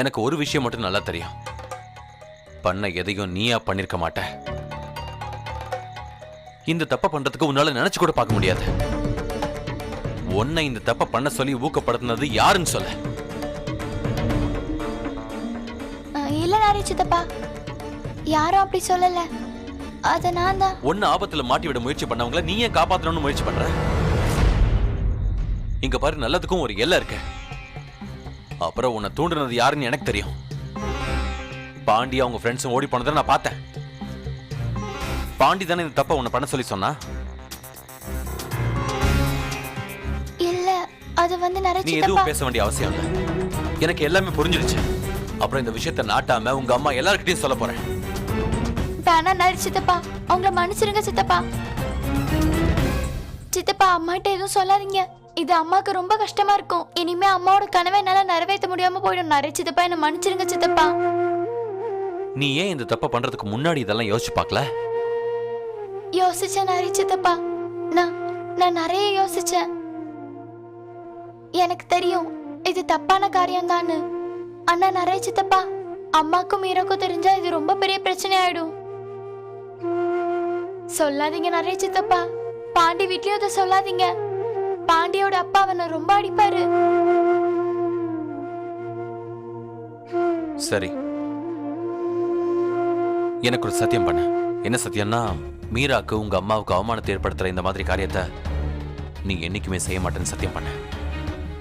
எனக்கு ஒரு விஷயம் மட்டும் நல்லா தெரியும். பண்ண எதையும் நீயா பண்ணிருக்க மாட்ட. இந்த தப்ப பண்றதுக்கு உன்னால நினைச்சு கூட பார்க்க முடியாது. உன்னை இந்த தப்ப பண்ண சொல்லி ஊக்கப்படுத்தினது யாருன்னு சொல்ல. இல்ல நாரி சித்தப்பா. யாரும் அப்படி சொல்லல. அத நான் தான். ஒன்னு ஆபத்துல மாட்டி விட முயற்சி பண்ணவங்கள நீ ஏன் காப்பாத்தணும்னு முயற்சி பண்ற. இங்க பாரு நல்லதுக்கும் ஒரு எல்லை இருக்கு. அப்புறம் உன்னை தூண்டுனது யாருன்னு எனக்கு தெரியும். பாண்டி அவங்க ஃப்ரெண்ட்ஸும் ஓடி போனதை நான் பார்த்தேன். பாண்டி தானே இந்த தப்ப உன்னை பண்ண சொல்லி சொன்னா? இல்ல அது வந்து நீ நரைச்சி எதுவும் பேச வேண்டிய அவசியம் இல்லை. எனக்கு எல்லாமே புரிஞ்சிருச்சு அப்புறம் இந்த விஷயத்தை நாட்டாம உங்க அம்மா எல்லார்கிட்டயும் சொல்ல போறேன். வேணா நரி சித்தப்பா அவங்கள மன்னிச்சிருங்க சித்தப்பா. சித்தப்பா அம்மாட்ட எதுவும் சொல்லாதீங்க. இது அம்மாக்கு ரொம்ப கஷ்டமா இருக்கும். இனிமே அம்மாவோட கனவை என்னால நிறைவேற்ற முடியாம போயிடும். நரி சித்தப்பா என்ன மன்னிச்சிருங்க சித்தப்பா. நீ ஏன் இந்த தப்ப பண்றதுக்கு முன்னாடி இதெல்லாம் யோசிச்சு பார்க்கல? யோசிச்சேன் நரி சித்தப்பா. நான் நான் நிறைய யோசிச்சேன். எனக்கு தெரியும் இது தப்பான காரியம்தான்னு. ஆனா நிறைய சித்தப்பா அம்மாக்கும் மீராக்கும் தெரிஞ்சா இது ரொம்ப பெரிய பிரச்சனை ஆயிடும் சொல்லாதீங்க நிறைய சித்தப்பா. பாண்டி வீட்லயும் அதை சொல்லாதீங்க. பாண்டியோட அப்பா அவனை ரொம்ப அடிப்பாரு. சரி. எனக்கு ஒரு சத்தியம் பண்ணு. என்ன சத்தியம்னா மீராக்கு உங்க அம்மாவுக்கு அவமானத்தை ஏற்படுத்துற இந்த மாதிரி காரியத்தை நீ என்னைக்குமே செய்ய மாட்டேன்னு சத்தியம் பண்ண.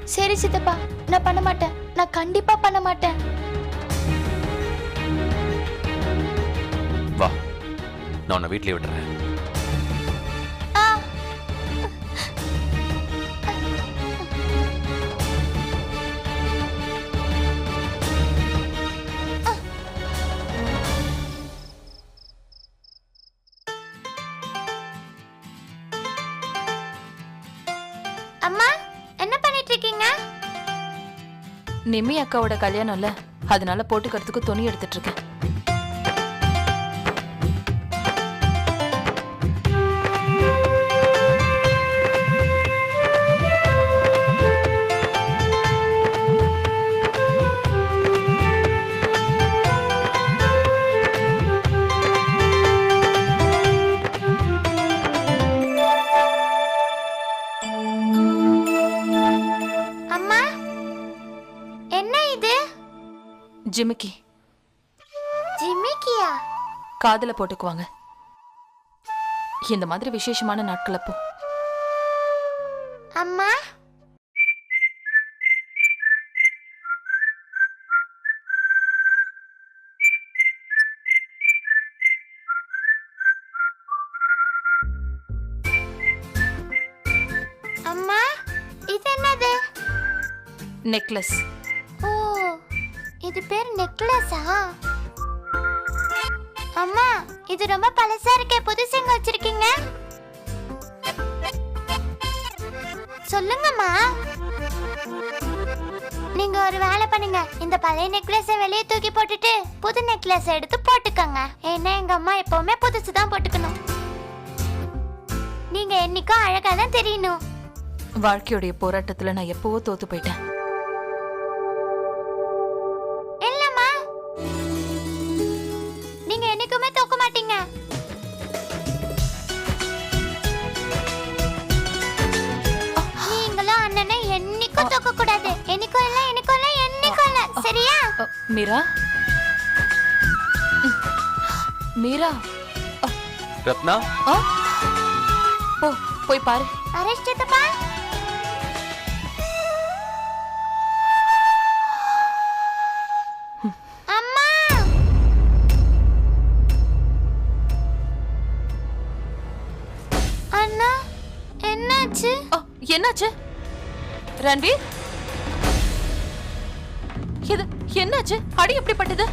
சரி சித்தப்பா நான் பண்ண மாட்டேன். நான் கண்டிப்பா பண்ண மாட்டேன். வா. நான் உன்னை வீட்லயே விட்டுறேன். அம்மா என்ன பண்ணிட்டு இருக்கீங்க நிம்மி அக்காவோட கல்யாணம்ல அதனால போட்டுக்கிறதுக்கு துணி எடுத்துட்டு இருக்கேன் ஜிமிக்கி. ஜிமிக்கியா? காதுல போட்டுக்குவாங்க. இந்த மாதிரி விசேஷமான நாட்கள் அப்போ அம்மா? அம்மா இது என்னது? நெக்லஸ். இது பேர் நெக்லஸா? அம்மா இது ரொம்ப பழசா இருக்கே. புதுசு எங்க வச்சிருக்கீங்க. சொல்லுங்கம்மா. நீங்க ஒரு வேலை பண்ணுங்க. இந்த பழைய நெக்லஸை வெளியே தூக்கி போட்டுட்டு புது நெக்லஸ் எடுத்து போட்டுக்கோங்க. ஏன்னா எங்க அம்மா எப்பவுமே புதுசு தான் போட்டுக்கணும். நீங்க என்னைக்கும் அழகா தான் தெரியணும். வாழ்க்கையுடைய போராட்டத்துல நான் எப்பவோ தோத்து போயிட்டேன். மாட்டீங்க நீங்களும் அண்ணனை என்னைக்கும் தூக்க கூடாது என்னைக்கும் இல்ல என்னைக்கும் இல்ல என்னைக்கும் இல்ல. சரியா? அ, மீரா? ம். மீரா? ரத்னா? ஆ? போ போய் பாரு. அரேஷ் சித்தப்பா என்னாச்சு? என்னாச்சு? ரன்வீர்? இது என்னாச்சு? அடி எப்படிப்பட்டது?